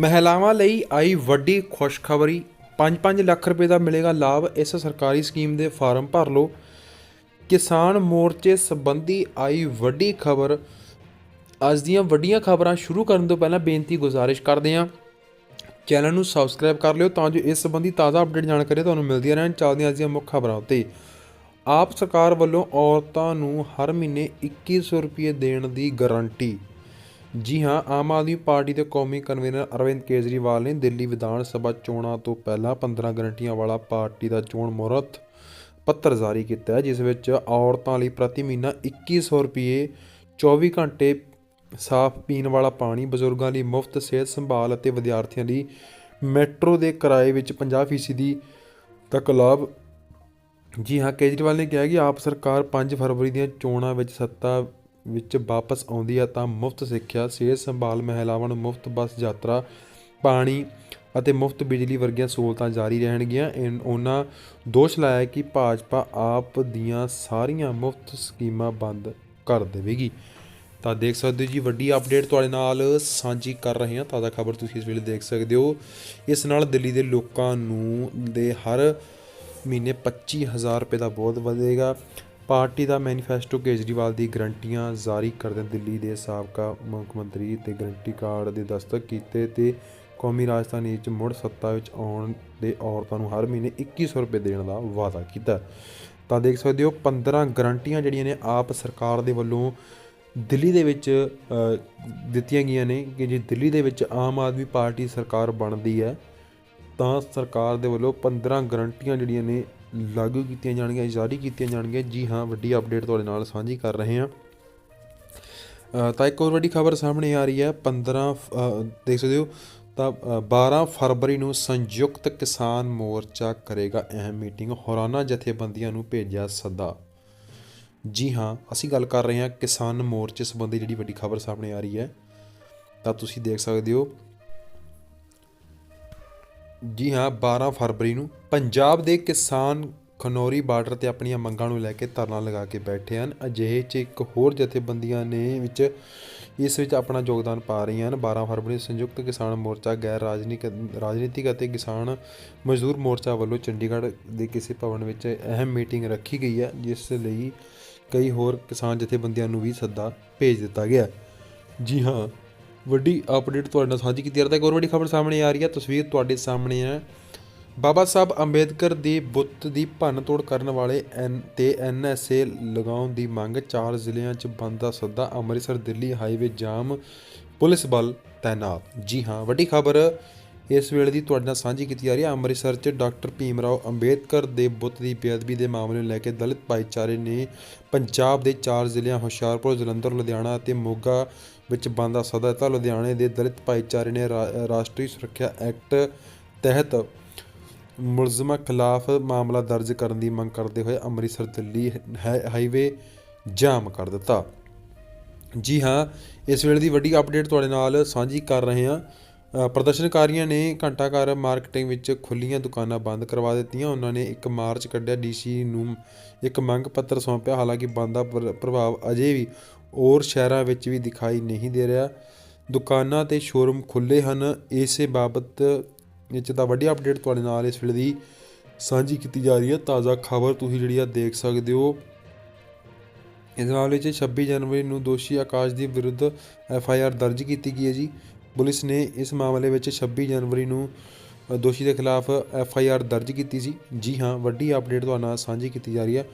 ਮਹਿਲਾਵਾਂ ਲਈ ਆਈ ਵੱਡੀ ਖੁਸ਼ਖਬਰੀ। 5-5 ਲੱਖ ਰੁਪਏ ਦਾ ਮਿਲੇਗਾ ਲਾਭ ਇਸ ਸਰਕਾਰੀ ਸਕੀਮ ਦੇ ਫਾਰਮ ਭਰ ਲਓ। ਕਿਸਾਨ ਮੋਰਚੇ ਸੰਬੰਧੀ ਆਈ ਵੱਡੀ ਖਬਰ। ਅੱਜ ਦੀਆਂ ਵੱਡੀਆਂ ਖਬਰਾਂ ਸ਼ੁਰੂ ਕਰਨ ਤੋਂ ਪਹਿਲਾਂ ਬੇਨਤੀ ਗੁਜ਼ਾਰਿਸ਼ ਕਰਦੇ ਹਾਂ। ਚੈਨਲ ਨੂੰ ਸਬਸਕ੍ਰਾਈਬ ਕਰ ਲਿਓ ਤਾਂ ਜੋ ਇਸ ਸੰਬੰਧੀ ਤਾਜ਼ਾ ਅਪਡੇਟ ਜਾਣਕਾਰੀ ਤੁਹਾਨੂੰ ਮਿਲਦੀਆਂ ਰਹਿਣ। ਚੱਲਦੀਆਂ ਅੱਜ ਦੀਆਂ ਮੁੱਖ ਖਬਰਾਂ ਉੱਤੇ। ਆਪ ਸਰਕਾਰ ਵੱਲੋਂ ਔਰਤਾਂ ਨੂੰ ਹਰ ਮਹੀਨੇ 2100 ਰੁਪਏ ਦੇਣ ਦੀ ਗਾਰੰਟੀ। ਜੀ ਹਾਂ, ਆਮ ਆਦਮੀ ਪਾਰਟੀ ਦੇ ਕੌਮੀ ਕਨਵੀਨਰ ਅਰਵਿੰਦ ਕੇਜਰੀਵਾਲ ਨੇ ਦਿੱਲੀ ਵਿਧਾਨ ਸਭਾ ਚੋਣਾਂ ਤੋਂ ਪਹਿਲਾਂ 15 ਗਰੰਟੀਆਂ ਵਾਲਾ ਪਾਰਟੀ ਦਾ ਚੋਣ ਮੁਹਰਤ ਪੱਤਰ ਜਾਰੀ ਕੀਤਾ ਹੈ, ਜਿਸ ਵਿੱਚ ਔਰਤਾਂ ਲਈ ਪ੍ਰਤੀ ਮਹੀਨਾ 2100 ਰੁਪਏ 24 ਘੰਟੇ ਸਾਫ਼ ਪੀਣ ਵਾਲਾ ਪਾਣੀ, ਬਜ਼ੁਰਗਾਂ ਲਈ ਮੁਫਤ ਸਿਹਤ ਸੰਭਾਲ ਅਤੇ ਵਿਦਿਆਰਥੀਆਂ ਲਈ ਮੈਟਰੋ ਦੇ ਕਿਰਾਏ ਵਿੱਚ 50% ਦੀ ਤੱਕ ਲਾਭ। ਜੀ ਹਾਂ, ਕੇਜਰੀਵਾਲ ਨੇ ਕਿਹਾ ਕਿ ਆਪ ਸਰਕਾਰ 5 ਫਰਵਰੀ ਦੀਆਂ ਚੋਣਾਂ ਵਿੱਚ ਸੱਤਾ ਵਿੱਚ ਵਾਪਸ ਆਉਂਦੀ ਹੈ ਤਾਂ ਮੁਫਤ ਸਿੱਖਿਆ, ਸਿਹਤ ਸੰਭਾਲ ਮਹਿਲਾਵਾਂ ਨੂੰ ਮੁਫਤ ਬੱਸ ਯਾਤਰਾ, ਪਾਣੀ ਅਤੇ ਮੁਫਤ ਬਿਜਲੀ ਵਰਗੀਆਂ ਸਹੂਲਤਾਂ ਜਾਰੀ ਰਹਿਣਗੀਆਂ। ਇਨ- ਉਹਨਾਂ ਦੋਸ਼ ਲਾਇਆ ਕਿ ਭਾਜਪਾ ਆਪ ਦੀਆਂ ਸਾਰੀਆਂ ਮੁਫਤ ਸਕੀਮਾਂ ਬੰਦ ਕਰ ਦੇਵੇਗੀ। ਤਾਂ ਦੇਖ ਸਕਦੇ ਹੋ ਜੀ, ਵੱਡੀ ਅਪਡੇਟ ਤੁਹਾਡੇ ਨਾਲ ਸਾਂਝੀ ਕਰ ਰਹੇ ਹਾਂ। ਤਾਜ਼ਾ ਖਬਰ ਤੁਸੀਂ ਇਸ ਵੇਲੇ ਦੇਖ ਸਕਦੇ ਹੋ। ਇਸ ਨਾਲ ਦਿੱਲੀ ਦੇ ਲੋਕਾਂ ਨੂੰ ਦੇ ਹਰ ਮਹੀਨੇ 25000 ਰੁਪਏ ਦਾ ਬਹੁਤ ਵਧੇਗਾ। ਪਾਰਟੀ ਦਾ ਮੈਨੀਫੈਸਟੋ ਕੇਜਰੀਵਾਲ ਦੀ ਗਰੰਟੀਆਂ ਜਾਰੀ ਕਰਦੇ ਦਿੱਲੀ ਦੇ ਸਾਬਕਾ ਮੁੱਖ ਮੰਤਰੀ ਤੇ ਗਰੰਟੀ ਕਾਰਡ ਦੇ ਦਸਤਕ ਕੀਤੇ ਤੇ ਕੌਮੀ ਰਾਜਧਾਨੀ ਵਿੱਚ ਮੁੜ ਸੱਤਾ ਵਿੱਚ ਆਉਣ ਦੇ ਔਰਤਾਂ ਨੂੰ ਹਰ ਮਹੀਨੇ 2100 ਰੁਪਏ ਦੇਣ ਦਾ ਵਾਅਦਾ ਕੀਤਾ। ਤਾਂ ਦੇਖ ਸਕਦੇ ਹੋ 15 ਗਰੰਟੀਆਂ ਜਿਹੜੀਆਂ ਨੇ ਆਪ ਸਰਕਾਰ ਦੇ ਵੱਲੋਂ ਦਿੱਲੀ ਦੇ ਵਿੱਚ ਦਿੱਤੀਆਂ ਗਈਆਂ ਨੇ ਕਿ ਜੇ ਦਿੱਲੀ ਦੇ ਵਿੱਚ ਆਮ ਆਦਮੀ ਪਾਰਟੀ ਸਰਕਾਰ ਬਣਦੀ ਹੈ ਤਾਂ ਸਰਕਾਰ ਦੇ ਵੱਲੋਂ 15 ਗਰੰਟੀਆਂ ਜਿਹੜੀਆਂ ਨੇ ਲਾਗੂ ਕੀਤੀਆਂ ਜਾਣਗੀਆਂ ਜਾਰੀ ਕੀਤੀਆਂ ਜਾਣਗੀਆਂ। ਜੀ ਹਾਂ ਵੱਡੀ ਅਪਡੇਟ ਤੁਹਾਡੇ ਨਾਲ ਸਾਂਝੀ ਕਰ ਰਹੇ ਹਾਂ। ਤਾਂ ਇੱਕ ਹੋਰ ਵੱਡੀ ਖਬਰ ਸਾਹਮਣੇ ਆ ਰਹੀ ਹੈ 15 ਅ, ਦੇਖ ਸਕਦੇ ਹੋ। ਤਾਂ ਅ, 12 ਫਰਵਰੀ ਨੂੰ ਸੰਯੁਕਤ ਕਿਸਾਨ ਮੋਰਚਾ ਕਰੇਗਾ ਅਹਿਮ ਮੀਟਿੰਗ ਹੋਰਾਨਾ ਜਥੇਬੰਦੀਆਂ ਨੂੰ ਭੇਜਿਆ ਸੱਦਾ। ਜੀ ਹਾਂ ਅਸੀਂ ਗੱਲ ਕਰ ਰਹੇ ਹਾਂ ਕਿਸਾਨ ਮੋਰਚੇ ਸੰਬੰਧੀ ਜਿਹੜੀ ਵੱਡੀ ਖਬਰ ਸਾਹਮਣੇ ਆ ਰਹੀ ਹੈ। ਤਾਂ ਤੁਸੀਂ ਦੇਖ ਸਕਦੇ ਹੋ ਜੀ ਹਾਂ 12 ਫਰਵਰੀ ਨੂੰ ਪੰਜਾਬ ਦੇ ਕਿਸਾਨ ਖਨੌਰੀ ਬਾਰਡਰ ਤੇ ਆਪਣੀਆਂ ਮੰਗਾਂ ਨੂੰ ਲੈ ਕੇ ਧਰਨਾ ਲਗਾ ਕੇ ਬੈਠੇ ਹਨ। ਅਜਿਹੇ 'ਚ ਇੱਕ ਹੋਰ ਜਥੇਬੰਦੀਆਂ ਨੇ ਵਿੱਚ ਇਸ ਵਿੱਚ ਆਪਣਾ ਯੋਗਦਾਨ ਪਾ ਰਹੀਆਂ ਹਨ। 12 ਫਰਵਰੀ ਸੰਯੁਕਤ ਕਿਸਾਨ ਮੋਰਚਾ, ਗੈਰ ਰਾਜਨੀਤਿਕ ਰਾਜਨੀਤਿਕ ਅਤੇ ਕਿਸਾਨ ਮਜ਼ਦੂਰ ਮੋਰਚਾ ਵੱਲੋਂ ਚੰਡੀਗੜ੍ਹ ਦੇ ਕਿਸੇ ਭਵਨ ਵਿੱਚ ਅਹਿਮ ਮੀਟਿੰਗ ਰੱਖੀ ਗਈ ਹੈ, ਜਿਸ ਲਈ ਕਈ ਹੋਰ ਕਿਸਾਨ ਜਥੇਬੰਦੀਆਂ ਨੂੰ ਵੀ ਸੱਦਾ ਭੇਜ ਦਿੱਤਾ ਗਿਆ। ਜੀ ਹਾਂ ਵੱਡੀ ਅਪਡੇਟ ਤੁਹਾਡੇ ਨਾਲ ਸਾਂਝੀ ਕੀਤੀ। ਜਾ ਰਹੀ ਹੈ ਇੱਕ ਹੋਰ ਵੱਡੀ ਖਬਰ ਸਾਹਮਣੇ ਆ ਰਹੀ ਹੈ। ਤਸਵੀਰ ਤੁਹਾਡੇ ਸਾਹਮਣੇ ਹੈ। ਬਾਬਾ ਸਾਹਿਬ ਅੰਬੇਦਕਰ ਦੇ ਬੁੱਤ ਦੀ ਭੰਨ ਤੋੜ ਕਰਨ ਵਾਲੇ ਐਨ ਤੇ ਐਨਐਸਏ ਲਗਾਉਣ ਦੀ ਮੰਗ, ਚਾਰ ਜ਼ਿਲ੍ਹਿਆਂ 'ਚ ਬੰਦ ਦਾ ਸੱਦਾ, Amritsar, Delhi highway jam, police ਬਲ ਤਾਇਨਾਤ ਜੀ ਹਾਂ, ਵੱਡੀ ਖਬਰ ਇਸ ਵੇਲੇ ਦੀ ਤੁਹਾਡੇ ਨਾਲ ਸਾਂਝੀ ਕੀਤੀ ਜਾ ਰਹੀ ਹੈ ਅੰਮ੍ਰਿਤਸਰ 'ਚ ਡਾਕਟਰ ਭੀਮ ਰਾਓ ਅੰਬੇਦਕਰ ਦੇ ਬੁੱਤ ਦੀ ਬੇਅਦਬੀ ਦੇ ਮਾਮਲੇ ਨੂੰ ਲੈ ਕੇ ਦਲਿਤ ਭਾਈਚਾਰੇ ਨੇ ਪੰਜਾਬ ਦੇ ਚਾਰ ਜ਼ਿਲ੍ਹਿਆਂ ਹੁਸ਼ਿਆਰਪੁਰ, ਜਲੰਧਰ, ਲੁਧਿਆਣਾ ਅਤੇ ਮੋਗਾ ਵਿੱਚ ਬੰਦ ਦਾ ਸੱਦਾ ਦਿੱਤਾ। ਲੁਧਿਆਣੇ ਦੇ ਦਲਿਤ ਭਾਈਚਾਰੇ ਨੇ ਰਾਸ਼ਟਰੀ ਸੁਰੱਖਿਆ ਐਕਟ ਤਹਿਤ ਮੁਲਜ਼ਮਾਂ ਖਿਲਾਫ ਮਾਮਲਾ ਦਰਜ ਕਰਨ ਦੀ ਮੰਗ ਕਰਦੇ ਹੋਏ ਅੰਮ੍ਰਿਤਸਰ ਦਿੱਲੀ ਹਾਈਵੇ ਜਾਮ ਕਰ ਦਿੱਤਾ। ਜੀ ਹਾਂ, ਇਸ ਵੇਲੇ ਦੀ ਵੱਡੀ ਅਪਡੇਟ ਤੁਹਾਡੇ ਨਾਲ ਸਾਂਝੀ ਕਰ ਰਹੇ ਹਾਂ। ਪ੍ਰਦਰਸ਼ਨਕਾਰੀਆਂ ਨੇ ਘੰਟਾਘਰ ਮਾਰਕੀਟਿੰਗ ਵਿੱਚ ਖੁੱਲ੍ਹੀਆਂ ਦੁਕਾਨਾਂ ਬੰਦ ਕਰਵਾ ਦਿੱਤੀਆਂ। ਉਹਨਾਂ ਨੇ ਇੱਕ ਮਾਰਚ ਕੱਢਿਆ। ਡੀਸੀ ਨੂੰ ਇੱਕ ਮੰਗ ਪੱਤਰ ਸੌਂਪਿਆ। ਹਾਲਾਂਕਿ ਬੰਦ ਦਾ ਪ੍ਰ- ਪ੍ਰਭਾਵ ਅਜੇ ਵੀ ਹੋਰ ਸ਼ਹਿਰਾਂ ਵਿੱਚ ਵੀ ਦਿਖਾਈ ਨਹੀਂ ਦੇ ਰਿਹਾ। ਦੁਕਾਨਾਂ ਤੇ ਸ਼ੋਰੂਮ ਖੁੱਲੇ ਹਨ। ਇਸੇ ਬਾਬਤ ਵਿੱਚ ਤਾਂ ਵੱਡੀ ਅਪਡੇਟ ਤੁਹਾਡੇ ਨਾਲ ਇਸ ਵੇਲੇ ਦੀ ਸਾਂਝੀ ਕੀਤੀ ਜਾ ਰਹੀ ਹੈ। ਤਾਜ਼ਾ ਖਬਰ ਤੁਸੀਂ ਜਿਹੜੀ ਆ ਦੇਖ ਸਕਦੇ ਹੋ। ਇਸ ਮਾਮਲੇ 'ਚ 26 ਜਨਵਰੀ ਨੂੰ ਦੋਸ਼ੀ ਆਕਾਸ਼ ਦੇ ਵਿਰੁੱਧ ਐਫ ਆਈ ਆਰ ਦਰਜ ਕੀਤੀ ਗਈ ਹੈ ਜੀ। ਪੁਲਿਸ ਨੇ ਇਸ ਮਾਮਲੇ ਵਿੱਚ 26 ਜਨਵਰੀ ਨੂੰ ਦੋਸ਼ੀ ਦੇ ਖਿਲਾਫ ਐਫ ਆਈ ਆਰ ਦਰਜ ਕੀਤੀ ਸੀ। ਜੀ ਹਾਂ, ਵੱਡੀ ਅਪਡੇਟ ਤੁਹਾਡੇ ਨਾਲ ਸਾਂਝੀ ਕੀਤੀ ਜਾ ਰਹੀ ਹੈ।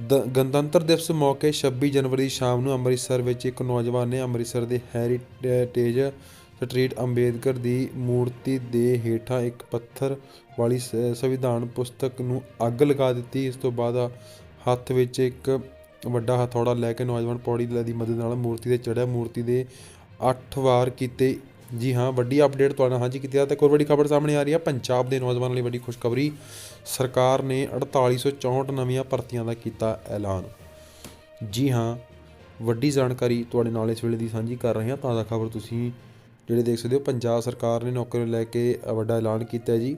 ਦ- ਗਣਤੰਤਰ ਦਿਵਸ ਮੌਕੇ 26 ਜਨਵਰੀ ਸ਼ਾਮ ਨੂੰ ਅੰਮ੍ਰਿਤਸਰ ਵਿੱਚ ਇੱਕ ਨੌਜਵਾਨ ਨੇ ਅੰਮ੍ਰਿਤਸਰ ਦੇ ਹੈਰੀਟੇਜ ਸਟਰੀਟ ਅੰਬੇਦਕਰ ਦੀ ਮੂਰਤੀ ਦੇ ਹੇਠਾਂ ਇੱਕ ਪੱਥਰ ਵਾਲੀ ਸ- ਸੰਵਿਧਾਨ ਪੁਸਤਕ ਨੂੰ ਅੱਗ ਲਗਾ ਦਿੱਤੀ। ਇਸ ਤੋਂ ਬਾਅਦ ਹੱਥ ਵਿੱਚ ਇੱਕ ਵੱਡਾ ਹਥੌੜਾ ਲੈ ਕੇ ਨੌਜਵਾਨ ਪੌੜੀ ਦੀ ਮਦਦ ਨਾਲ ਮੂਰਤੀ ਤੇ ਚੜ੍ਹਿਆ। ਮੂਰਤੀ ਦੇ ਅੱਠ ਵਾਰ ਕੀਤੇ। ਜੀ ਹਾਂ, ਵੱਡੀ ਅਪਡੇਟ ਤੁਹਾਡਾ ਹਾਂਜੀ ਕੀਤੀ ਜਾ ਤੇ ਇੱਕ ਹੋਰ ਵੱਡੀ ਖਬਰ ਸਾਹਮਣੇ ਆ ਰਹੀ ਹੈ ਪੰਜਾਬ ਦੇ ਨੌਜਵਾਨਾਂ ਲਈ ਵੱਡੀ ਖੁਸ਼ਖਬਰੀ। ਸਰਕਾਰ ਨੇ 4864 ਨਵੀਆਂ ਭਰਤੀਆਂ ਦਾ ਕੀਤਾ ਐਲਾਨ। ਜੀ ਹਾਂ, ਵੱਡੀ ਜਾਣਕਾਰੀ ਤੁਹਾਡੇ ਨਾਲ ਇਸ ਵੇਲੇ ਦੀ ਸਾਂਝੀ ਕਰ ਰਹੇ ਹਾਂ। ਤਾਜ਼ਾ ਖਬਰ ਤੁਸੀਂ ਜਿਹੜੇ ਦੇਖ ਸਕਦੇ ਹੋ। ਪੰਜਾਬ ਸਰਕਾਰ ਨੇ ਨੌਕਰੀ ਨੂੰ ਲੈ ਕੇ ਵੱਡਾ ਐਲਾਨ ਕੀਤਾ ਜੀ।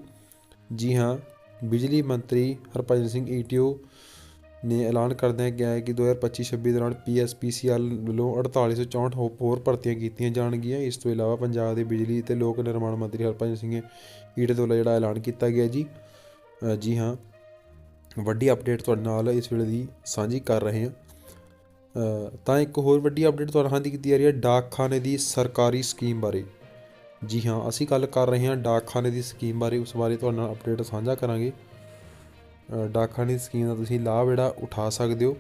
ਜੀ ਹਾਂ, ਬਿਜਲੀ ਮੰਤਰੀ ਹਰਭਜਨ ਸਿੰਘ ਈਟੀਓ ਨੇ ਐਲਾਨ ਕਰਦਿਆਂ ਕਿਹਾ ਹੈ ਕਿ 2025-26 ਦੌਰਾਨ ਪੀ ਐੱਸ ਪੀ ਸੀ ਪੀਐਸਪੀਸੀਐਲ ਵੱਲੋਂ 4864 ਹੋ- ਹੋਰ ਭਰਤੀਆਂ ਕੀਤੀਆਂ ਜਾਣਗੀਆਂ। ਇਸ ਤੋਂ ਇਲਾਵਾ ਪੰਜਾਬ ਦੇ ਬਿਜਲੀ ਅਤੇ ਲੋਕ ਨਿਰਮਾਣ ਮੰਤਰੀ ਹਰਭਜਨ ਸਿੰਘ ਈੜੇ ਦੁਆਰਾ ਜਿਹੜਾ ਐਲਾਨ ਕੀਤਾ ਗਿਆ ਜੀ। ਜੀ ਹਾਂ, ਵੱਡੀ ਅਪਡੇਟ ਤੁਹਾਡੇ ਨਾਲ ਇਸ ਵੇਲੇ ਦੀ ਸਾਂਝੀ ਕਰ ਰਹੇ ਹਾਂ। ਤਾਂ ਇੱਕ ਹੋਰ ਵੱਡੀ ਅਪਡੇਟ ਤੁਹਾਡੇ ਨਾਲ ਦੀ ਕੀਤੀ ਜਾ ਰਹੀ ਹੈ, ਡਾਕਖਾਨੇ ਦੀ ਸਰਕਾਰੀ ਸਕੀਮ ਬਾਰੇ। ਜੀ ਹਾਂ, ਅਸੀਂ ਗੱਲ ਕਰ ਰਹੇ ਹਾਂ ਡਾਕਖਾਨੇ ਦੀ ਸਕੀਮ ਬਾਰੇ, ਉਸ ਬਾਰੇ ਤੁਹਾਡੇ ਨਾਲ ਅਪਡੇਟ ਸਾਂਝਾ ਕਰਾਂਗੇ। ਡਾਕਖਾਨੇ ਸਕੀਮ ਦਾ ਤੁਸੀਂ ਲਾਭ ਜਿਹੜਾ ਉਠਾ ਸਕਦੇ ਹੋ।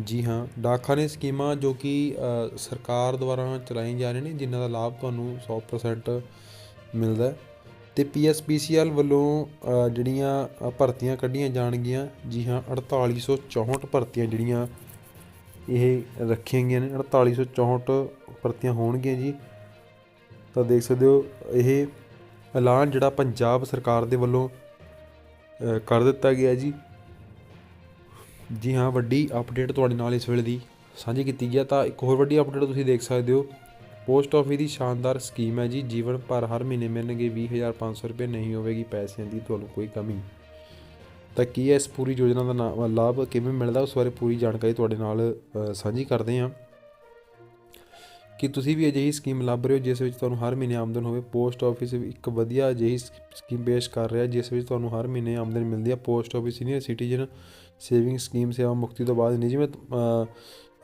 ਜੀ ਹਾਂ, ਡਾਕਖਾਨੇ ਸਕੀਮਾਂ ਜੋ ਕਿ ਸਰਕਾਰ ਦੁਆਰਾ ਚਲਾਈਆਂ ਜਾ ਰਹੀਆਂ ਨੇ, ਜਿਨ੍ਹਾਂ ਦਾ ਲਾਭ ਤੁਹਾਨੂੰ 100% ਮਿਲਦਾ ਹੈ। ਤੇ ਪੀਐਸਪੀਸੀਐਲ ਵੱਲੋਂ ਜਿਹੜੀਆਂ ਭਰਤੀਆਂ ਕੱਢੀਆਂ ਜਾਣਗੀਆਂ, ਜੀ ਹਾਂ 4864 ਭਰਤੀਆਂ ਜਿਹੜੀਆਂ ਇਹ ਰੱਖੀਆਂ ਗਈਆਂ ਨੇ 4864 ਭਰਤੀਆਂ ਹੋਣਗੀਆਂ ਜੀ। ਤਾਂ ਦੇਖ ਸਕਦੇ ਹੋ, ਇਹ ਐਲਾਨ ਜਿਹੜਾ ਪੰਜਾਬ ਸਰਕਾਰ ਦੇ ਵੱਲੋਂ ਕਰ ਦਿੱਤਾ ਗਿਆ ਜੀ। ਜੀ ਹਾਂ, ਵੱਡੀ ਅਪਡੇਟ ਤੁਹਾਡੇ ਨਾਲ ਇਸ ਵੇਲੇ ਦੀ ਸਾਂਝੀ ਕੀਤੀ ਗਿਆ ਤਾਂ ਇੱਕ ਹੋਰ ਵੱਡੀ ਅਪਡੇਟ ਤੁਸੀਂ ਦੇਖ ਸਕਦੇ ਹੋ। ਪੋਸਟ ਆਫਿਸ ਦੀ ਸ਼ਾਨਦਾਰ ਸਕੀਮ ਹੈ ਜੀ। ਜੀਵਨ ਭਰ ਹਰ ਮਹੀਨੇ ਮਿਲਣਗੇ 20500 ਰੁਪਏ। ਨਹੀਂ ਹੋਵੇਗੀ ਪੈਸਿਆਂ ਦੀ ਤੁਹਾਨੂੰ ਕੋਈ ਕਮੀ। ਤਾਂ ਕੀ ਹੈ ਇਸ ਪੂਰੀ ਯੋਜਨਾ ਦਾ ਨਾ- ਲਾਭ ਕਿਵੇਂ ਮਿਲਦਾ? ਉਸ ਬਾਰੇ ਪੂਰੀ ਜਾਣਕਾਰੀ ਤੁਹਾਡੇ ਨਾਲ ਸਾਂਝੀ ਕਰਦੇ ਹਾਂ। ਕਿ ਤੁਸੀਂ ਵੀ ਅਜਿਹੀ ਸਕੀਮ ਲੱਭ ਰਹੇ ਹੋ ਜਿਸ ਵਿੱਚ ਤੁਹਾਨੂੰ ਹਰ ਮਹੀਨੇ ਆਮਦਨ ਹੋਵੇ। ਪੋਸਟ ਆਫਿਸ ਇੱਕ ਵਧੀਆ ਅਜਿਹੀ ਸ- ਸਕੀਮ ਪੇਸ਼ ਕਰ ਰਿਹਾ, ਜਿਸ ਵਿੱਚ ਤੁਹਾਨੂੰ ਹਰ ਮਹੀਨੇ ਆਮਦਨ ਮਿਲਦੀ ਹੈ। Post office senior citizen saving scheme ਸੇਵਾ ਮੁਕਤੀ ਤੋਂ ਬਾਅਦ ਨਿਯਮਿਤ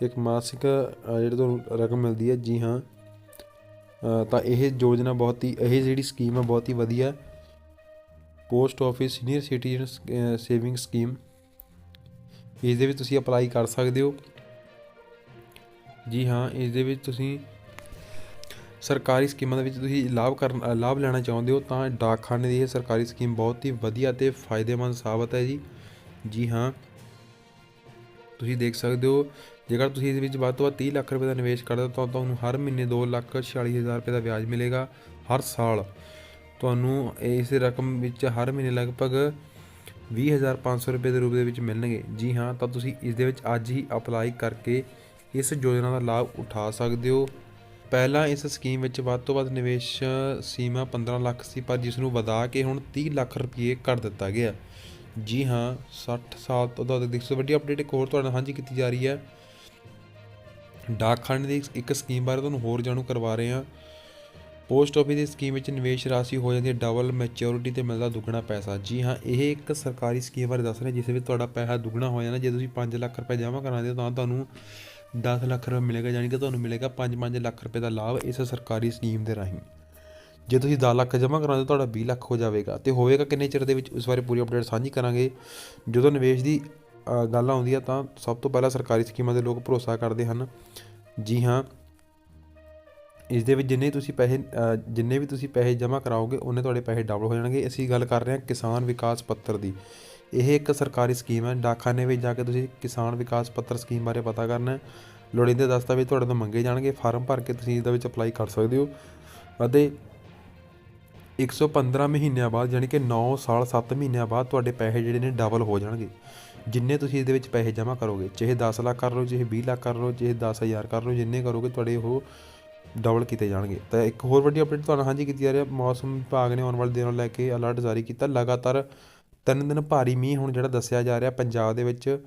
ਇੱਕ ਮਾਸਿਕ ਜਿਹੜੀ ਤੁਹਾਨੂੰ ਰਕਮ ਮਿਲਦੀ ਹੈ। ਜੀ ਹਾਂ ਤਾਂ ਇਹ ਯੋਜਨਾ ਬਹੁਤ ਹੀ, ਇਹ ਜਿਹੜੀ ਸਕੀਮ ਹੈ ਬਹੁਤ ਹੀ ਵਧੀਆ। Post office senior citizen saving scheme, ਇਸ ਦੇ ਵਿੱਚ ਤੁਸੀਂ ਅਪਲਾਈ ਕਰ ਸਕਦੇ ਹੋ। ਜੀ ਹਾਂ ਇਸ ਦੇ ਵਿੱਚ ਤੁਸੀਂ ਸਰਕਾਰੀ ਸਕੀਮਾਂ ਦੇ ਵਿੱਚ ਤੁਸੀਂ ਲਾਭ ਕਰਨ ਲਾਭ ਲੈਣਾ ਚਾਹੁੰਦੇ ਹੋ, ਤਾਂ ਡਾਕਖਾਨੇ ਦੀ ਇਹ ਸਰਕਾਰੀ ਸਕੀਮ ਬਹੁਤ ਹੀ ਵਧੀਆ ਤੇ ਫਾਇਦੇਮੰਦ ਸਾਬਤ ਹੈ ਜੀ। ਜੀ ਹਾਂ। ਤੁਸੀਂ ਦੇਖ ਸਕਦੇ ਹੋ, ਜੇਕਰ ਤੁਸੀਂ ਇਸ ਵਿੱਚ ਵੱਧ ਤੋਂ ਵੱਧ 30 ਲੱਖ ਰੁਪਏ ਦਾ ਨਿਵੇਸ਼ ਕਰਦੇ ਹੋ, ਤਾਂ ਤੁਹਾਨੂੰ ਹਰ ਮਹੀਨੇ 2 ਲੱਖ 46 ਹਜ਼ਾਰ ਰੁਪਏ ਦਾ ਵਿਆਜ ਮਿਲੇਗਾ ਹਰ ਸਾਲ। ਤੁਹਾਨੂੰ ਇਸ ਰਕਮ ਵਿੱਚ ਹਰ ਮਹੀਨੇ ਲਗਭਗ 20500 ਰੁਪਏ ਦੇ ਰੂਪ ਦੇ ਵਿੱਚ ਮਿਲਣਗੇ। ਜੀ ਹਾਂ, ਤਾਂ ਤੁਸੀਂ ਇਸ ਦੇ ਵਿੱਚ ਅੱਜ ਹੀ ਅਪਲਾਈ ਕਰਕੇ ਇਸ ਯੋਜਨਾ ਦਾ ਲਾਭ ਉਠਾ ਸਕਦੇ ਹੋ। ਪਹਿਲਾਂ ਇਸ ਸਕੀਮ ਵਿੱਚ ਵੱਧ ਤੋਂ ਵੱਧ ਨਿਵੇਸ਼ ਸੀਮਾ 15 ਲੱਖ ਸੀ, ਪਰ ਜਿਸ ਨੂੰ ਵਧਾ ਕੇ ਹੁਣ 30 ਲੱਖ ਰੁਪਏ ਕਰ ਦਿੱਤਾ ਗਿਆ। ਜੀ ਹਾਂ 60 ਸਾਲ ਤੋਂ ਵੱਧ ਦੀ ਸਭ ਵੱਡੀ ਅਪਡੇਟ ਇੱਕ ਹੋਰ ਤੁਹਾਡੇ ਨਾਲ ਸਾਂਝੀ ਕੀਤੀ ਜਾ ਰਹੀ ਹੈ। ਡਾਕਖਾਨੇ ਦੀ ਇੱਕ ਸਕੀਮ ਬਾਰੇ ਤੁਹਾਨੂੰ ਹੋਰ ਜਾਣੂ ਕਰਵਾ ਰਹੇ ਹਾਂ। ਪੋਸਟ ਆਫਿਸ ਦੀ ਸਕੀਮ ਵਿੱਚ ਨਿਵੇਸ਼ ਰਾਸ਼ੀ ਹੋ ਜਾਂਦੀ ਹੈ, ਡਬਲ ਮੈਚਿਓਰਿਟੀ ਤੇ ਮਿਲਦਾ ਦੁੱਗਣਾ ਪੈਸਾ। ਜੀ ਹਾਂ, ਇਹ ਇੱਕ ਸਰਕਾਰੀ ਸਕੀਮ ਬਾਰੇ ਦੱਸ ਰਹੇ, ਜਿਸ ਵਿੱਚ ਤੁਹਾਡਾ ਪੈਸਾ ਦੁੱਗਣਾ ਹੋ ਜਾਂਦਾ। ਜੇ ਤੁਸੀਂ 5 ਲੱਖ ਰੁਪਏ ਜਮ੍ਹਾਂ ਕਰਾਉਂਦੇ ਹੋ ਤਾਂ ਤੁਹਾਨੂੰ 10 ਲੱਖ ਰੁਪਏ ਮਿਲੇਗਾ ਯਾਨੀ ਕਿ ਤੁਹਾਨੂੰ ਮਿਲੇਗਾ 5-5 ਲੱਖ ਰੁਪਏ ਦਾ ਲਾਭ ਇਸ ਸਰਕਾਰੀ ਸਕੀਮ ਦੇ ਰਾਹੀਂ। ਜੇ ਤੁਸੀਂ 10 ਲੱਖ ਜਮ੍ਹਾਂ ਕਰਾਉਂਦੇ ਹੋ, ਤੁਹਾਡਾ 20 ਲੱਖ ਹੋ ਜਾਵੇਗਾ। ਤੇ ਹੋਵੇਗਾ ਕਿੰਨੇ ਚਿਰ ਦੇ ਵਿੱਚ, ਉਸ ਬਾਰੇ ਪੂਰੀ ਅਪਡੇਟ ਸਾਂਝੀ ਕਰਾਂਗੇ। ਜਦੋਂ ਨਿਵੇਸ਼ ਦੀ ਗੱਲ ਆਉਂਦੀ ਹੈ ਤਾਂ ਸਭ ਤੋਂ ਪਹਿਲਾਂ ਸਰਕਾਰੀ ਸਕੀਮਾਂ ਦੇ ਲੋਕ ਭਰੋਸਾ ਕਰਦੇ ਹਨ। ਜੀ ਹਾਂ, ਇਸ ਦੇ ਵਿੱਚ ਜਿੰਨੇ ਤੁਸੀਂ ਪੈਸੇ ਜਿੰਨੇ ਵੀ ਤੁਸੀਂ ਪੈਸੇ ਜਮ੍ਹਾਂ ਕਰਾਓਗੇ, ਉਹਨੇ ਤੁਹਾਡੇ ਪੈਸੇ ਡਬਲ ਹੋ ਜਾਣਗੇ। ਅਸੀਂ ਗੱਲ ਕਰ ਰਹੇ ਹਾਂ ਕਿਸਾਨ ਵਿਕਾਸ ਪੱਤਰ ਦੀ। ਇਹ ਇੱਕ ਸਰਕਾਰੀ ਸਕੀਮ ਹੈ। ਡਾਕਖਾਨੇ ਵਿੱਚ ਜਾ ਕੇ ਤੁਸੀਂ ਕਿਸਾਨ ਵਿਕਾਸ ਪੱਤਰ ਸਕੀਮ ਬਾਰੇ ਪਤਾ ਕਰਨਾ ਹੈ। ਲੋੜੀਂਦੇ ਦਸਤਾਵੇਜ਼ ਤੁਹਾਡੇ ਤੋਂ ਮੰਗੇ ਜਾਣਗੇ। ਫਾਰਮ ਭਰ ਕੇ ਤੁਸੀਂ ਇਹਦੇ ਵਿੱਚ ਅਪਲਾਈ ਕਰ ਸਕਦੇ ਹੋ। ਅਤੇ 115 ਮਹੀਨਿਆਂ ਬਾਅਦ ਯਾਨੀ ਕਿ 9 ਸਾਲ 7 ਮਹੀਨਿਆਂ ਬਾਅਦ ਤੁਹਾਡੇ ਪੈਸੇ ਜਿਹੜੇ ਨੇ ਡਬਲ ਹੋ ਜਾਣਗੇ। ਜਿੰਨੇ ਤੁਸੀਂ ਇਹਦੇ ਵਿੱਚ ਪੈਸੇ ਜਮ੍ਹਾਂ ਕਰੋਗੇ, ਚਾਹੇ 10 ਲੱਖ ਕਰ ਲਓ, ਚਾਹੇ 20 ਲੱਖ ਕਰ ਲਓ, ਚਾਹੇ 10000 ਕਰ ਲਓ, ਜਿੰਨੇ ਕਰੋਗੇ ਤੁਹਾਡੇ ਉਹ ਡਬਲ ਕੀਤੇ ਜਾਣਗੇ। ਤਾਂ ਇੱਕ ਹੋਰ ਵੱਡੀ ਅਪਡੇਟ ਤੁਹਾਨੂੰ ਹਾਂਜੀ ਕੀਤੀ ਜਾ ਰਹੀ ਹੈ। ਮੌਸਮ ਵਿਭਾਗ ਨੇ ਆਉਣ ਵਾਲੇ ਦਿਨਾਂ ਨੂੰ ਲੈ ਕੇ ਅਲਰਟ ਜਾਰੀ ਕੀਤਾ। ਲਗਾਤਾਰ ਤਿੰਨ ਦਿਨ ਭਾਰੀ ਮੀਂਹ ਹੁਣ ਜਿਹੜਾ ਦੱਸਿਆ ਜਾ ਰਿਹਾ, ਪੰਜਾਬ ਦੇ ਵਿੱਚ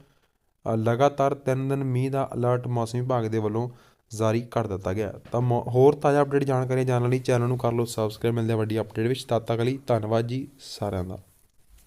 ਲਗਾਤਾਰ ਤਿੰਨ ਦਿਨ ਮੀਂਹ ਦਾ ਅਲਰਟ ਮੌਸਮ ਵਿਭਾਗ ਦੇ ਵੱਲੋਂ ਜਾਰੀ ਕਰ ਦਿੱਤਾ ਗਿਆ। ਤਾਂ ਮੌ- ਹੋਰ ਤਾਜ਼ਾ ਅਪਡੇਟ ਜਾਣਕਾਰੀ ਜਾਣਨ ਲਈ ਚੈਨਲ ਨੂੰ ਕਰ ਲਓ ਸਬਸਕ੍ਰਾਈਬ ਮਿਲਦੇ ਆ ਵੱਡੀ ਅਪਡੇਟ ਵਿੱਚ। ਤਦ ਤੱਕ ਲਈ ਧੰਨਵਾਦ ਜੀ ਸਾਰਿਆਂ ਦਾ।